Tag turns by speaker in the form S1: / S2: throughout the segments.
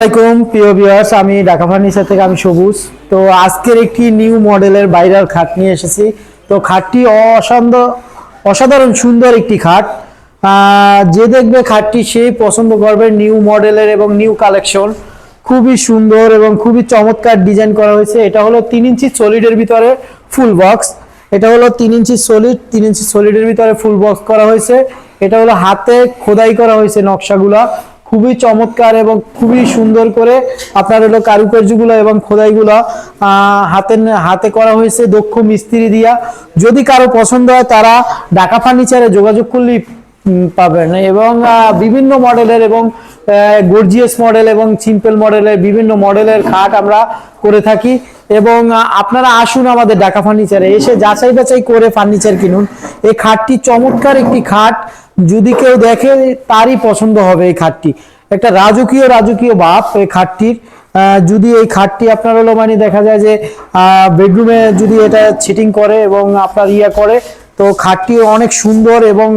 S1: আসসালামাইকুম প্রিয় আমি ঢাকা ফার্নিচার থেকে, আমি সবুজ। তো আজকের একটি নিউ মডেলের বাইরাল খাট নিয়ে এসেছি। তো খাটটি অসান্দ, অসাধারণ সুন্দর একটি খাট। যে দেখবে খাটটি সেই পছন্দ করবে নিউ মডেলের এবং নিউ কালেকশন খুবই সুন্দর এবং খুবই চমৎকার ডিজাইন করা হয়েছে। এটা হলো তিন ইঞ্চি সলিডের ভিতরে ফুল বক্স এটা হলো তিন ইঞ্চি সলিড তিন ইঞ্চি সলিডের ভিতরে ফুল বক্স করা হয়েছে। এটা হলো হাতে খোদাই করা হয়েছে নকশাগুলা। খুবই চমৎকার এবং খুবই সুন্দর করে আপনার হলো কারুকার্যগুলো এবং খোদাইগুলো হাতে হাতে করা হয়েছে দক্ষ মিস্ত্রি দিয়া। যদি কারও পছন্দ হয় তারা ঢাকা ফার্নিচারে যোগাযোগ করলেই পাবেন। এবং বিভিন্ন মডেলের এবং গর্জিয়াস মডেল এবং সিম্পল মডেলের বিভিন্ন মডেলের খাট আমরা করে থাকি। এবং আপনারা আসুন আমাদের ঢাকা ফার্নিচারে, এসে যাচাই বাছাই করে ফার্নিচার কিনুন। এই খাটটি চমৎকার একটি খাট। যদি কেউ দেখে তারই পছন্দ হবে এই খাটটি। একটা রাজকীয় রাজকীয় বাপ এই খাটটির। যদি এই খাটটি আপনার হলো মানে দেখা যায় যে বেডরুমে যদি এটা ছিটিং করে এবং আপনার ইয়া করে, তো খাটটি অনেক সুন্দর এবং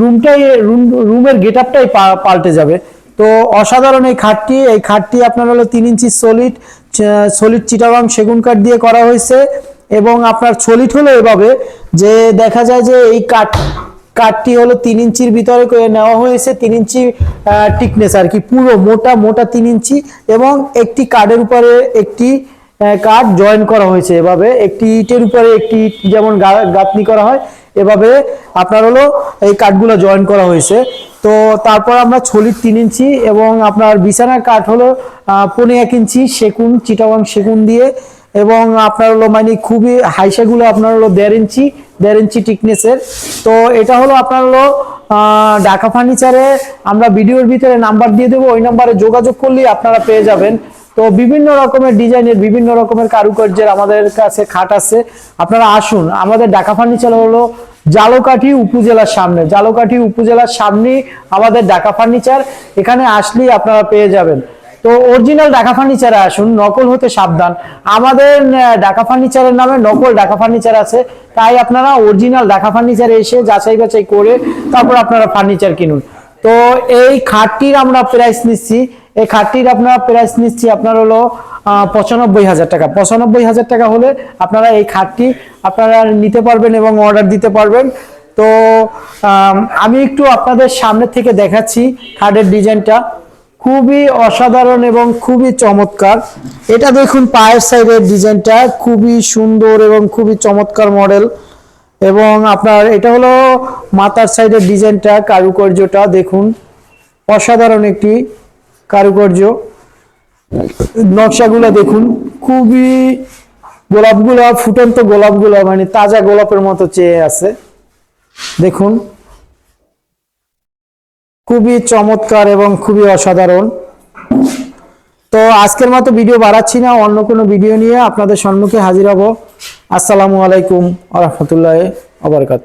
S1: রুমটাই রুম রুমের গেট আপটাই পাল্টে যাবে। তো অসাধারণ এই খাটটি। এই খাটটি আপনার হলো তিন ইঞ্চি সলিড সলিড চিটাগাং সেগুন কাঠ দিয়ে করা হয়েছে এবং আপনার সলিড হলো এভাবে যে দেখা যায় যে এই কাঠ কাঠটি হলো তিন ইঞ্চির ভিতরে করে নেওয়া হয়েছে, তিন ইঞ্চি টিকনেস আর কি, পুরো মোটা মোটা তিন ইঞ্চি এবং একটি কার্ডের উপরে একটি কাঠ জয়েন করা হয়েছে এভাবে। একটি ইটের উপরে একটি যেমন গাঁথনি করা হয়, এভাবে আপনার হলো এই কাঠগুলো জয়েন করা হয়েছে। তো তারপর আমরা ছলির তিন ইঞ্চি এবং আপনার বিছানার কাঠ হলো পৌনে এক ইঞ্চি সেকুন, চিটাগাং সেকুন দিয়ে এবং আপনার হলো মানে খুবই হাইসাগুলো আপনার হলো দেড় ইঞ্চি দেড় ইঞ্চি টিকনেসের তো এটা হলো আপনার হলো ঢাকা ফার্নিচারে আমরা ভিডিওর ভিতরে নাম্বার দিয়ে দেবো, ওই নাম্বারে যোগাযোগ করলেই আপনারা পেয়ে যাবেন। তো বিভিন্ন রকমের ডিজাইনের, বিভিন্ন রকমের কারুকার্যের আমাদের কাছে খাট আছে। আপনারা আসুন, আমাদের ঢাকা ফার্নিচার হলো জালকাঠি উপজেলার সামনে। জালকাঠি উপজেলার সামনে আমাদের ঢাকা ফার্নিচার এখানে আসলেই আপনারা পেয়ে যাবেন। তো অরিজিনাল ঢাকা ফার্নিচারে আসুন, নকল হতে সাবধান। আমাদের ঢাকা ফার্নিচারের নামে নকল ঢাকা ফার্নিচার আছে। তাই আপনারা অরিজিনাল ঢাকা ফার্নিচারে এসে যাচাই বাছাই করে তারপর আপনারা ফার্নিচার কিনুন। তো এই খাটটির আমরা প্রাইস নিচ্ছি। এই খাটটির আপনারা প্রাইস নিচ্ছি আপনার হলো পঁচানব্বই হাজার টাকা। পঁচানব্বই হাজার টাকা হলে আপনারা এই খাটটি আপনারা নিতে পারবেন এবং অর্ডার দিতে পারবেন। তো, আমি একটু আপনাদের সামনে থেকে দেখাচ্ছি খাটের ডিজাইনটা খুবই অসাধারণ এবং খুবই চমৎকার। এটা দেখুন পায়ের সাইডের ডিজাইনটা, খুবই সুন্দর এবং খুবই চমৎকার মডেল এবং আপনার এটা হলো মাথার সাইডের ডিজাইনটা, কারুকার্যটা দেখুন। অসাধারণ একটি কারুকার্য। নকশাগুলো দেখুন, খুবই গোলাপগুলো, ফুটন্ত গোলাপগুলো মানে তাজা গোলাপের মতো চেয়ে আছে। দেখুন। খুবই চমৎকার এবং খুবই অসাধারণ। তো আজকের মতো ভিডিও বাড়াচ্ছি না, অন্য কোনো ভিডিও নিয়ে আপনাদের সম্মুখে হাজির হব। আসসালামু আলাইকুম আ রহমতুল্লাহ আবরকাত